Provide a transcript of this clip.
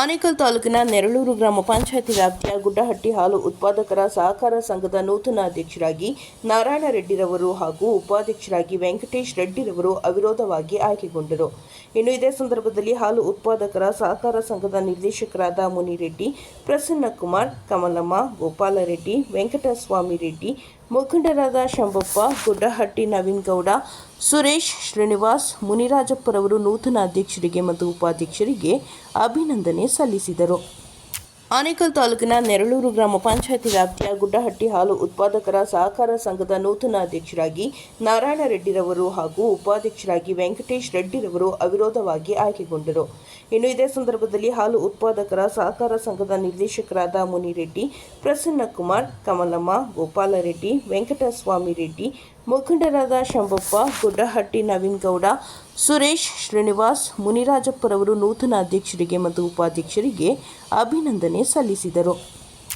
ಆನೇಕಲ್ ತಾಲೂಕಿನ ನೆರಳೂರು ಗ್ರಾಮ ಪಂಚಾಯತಿ ವ್ಯಾಪ್ತಿಯ ಗುಡ್ಡಹಟ್ಟಿ ಹಾಲು ಉತ್ಪಾದಕರ ಸಹಕಾರ ಸಂಘದ ನೂತನ ಅಧ್ಯಕ್ಷರಾಗಿ ನಾರಾಯಣ ರೆಡ್ಡಿರವರು ಹಾಗೂ ಉಪಾಧ್ಯಕ್ಷರಾಗಿ ವೆಂಕಟೇಶ್ ರೆಡ್ಡಿರವರು ಅವಿರೋಧವಾಗಿ ಆಯ್ಕೆಗೊಂಡರು. ಇನ್ನು ಇದೇ ಸಂದರ್ಭದಲ್ಲಿ ಹಾಲು ಉತ್ಪಾದಕರ ಸಹಕಾರ ಸಂಘದ ನಿರ್ದೇಶಕರಾದ ಮುನಿರೆಡ್ಡಿ, ಪ್ರಸನ್ನಕುಮಾರ್, ಕಮಲಮ್ಮ, ಗೋಪಾಲರೆಡ್ಡಿ ವೆಂಕಟಸ್ವಾಮಿ ರೆಡ್ಡಿ ಮುಖಂಡರಾದ ಶಂಭಪ್ಪ ಗುಡ್ಡಹಟ್ಟಿ ನವೀನ್ ಗೌಡ ಸುರೇಶ್ ಶ್ರೀನಿವಾಸ್ ಮುನಿರಾಜಪ್ಪರವರು ನೂತನ ಅಧ್ಯಕ್ಷರಿಗೆ ಮತ್ತು ಉಪಾಧ್ಯಕ್ಷರಿಗೆ ಅಭಿನಂದನೆ ಸಲ್ಲಿಸಿದರು. ಆನೇಕಲ್ ತಾಲೂಕಿನ ನೆರಳೂರು ಗ್ರಾಮ ಪಂಚಾಯತಿ ವ್ಯಾಪ್ತಿಯ ಗುಡ್ಡಹಟ್ಟಿ ಹಾಲು ಉತ್ಪಾದಕರ ಸಹಕಾರ ಸಂಘದ ನೂತನ ಅಧ್ಯಕ್ಷರಾಗಿ ನಾರಾಯಣ ರೆಡ್ಡಿರವರು ಹಾಗೂ ಉಪಾಧ್ಯಕ್ಷರಾಗಿ ವೆಂಕಟೇಶ್ ರೆಡ್ಡಿರವರು ಅವಿರೋಧವಾಗಿ ಆಯ್ಕೆಗೊಂಡರು. ಇನ್ನು ಇದೇ ಸಂದರ್ಭದಲ್ಲಿ ಹಾಲು ಉತ್ಪಾದಕರ ಸಹಕಾರ ಸಂಘದ ನಿರ್ದೇಶಕರಾದ ಮುನಿರೆಡ್ಡಿ ಪ್ರಸನ್ನಕುಮಾರ್ ಕಮಲಮ್ಮ ಗೋಪಾಲರೆಡ್ಡಿ ವೆಂಕಟಸ್ವಾಮಿ ರೆಡ್ಡಿ, ಮುಖಂಡರಾದ ಶಂಭಪ್ಪ, ಗುಡ್ಡಹಟ್ಟಿ ನವೀನ್ ಗೌಡ, ಸುರೇಶ್ ಶ್ರೀನಿವಾಸ್, ಮುನಿರಾಜಪ್ಪರವರು ನೂತನ ಅಧ್ಯಕ್ಷರಿಗೆ ಮತ್ತು ಉಪಾಧ್ಯಕ್ಷರಿಗೆ ಅಭಿನಂದನೆ. ಸಲ್ಲಿಸಿದರು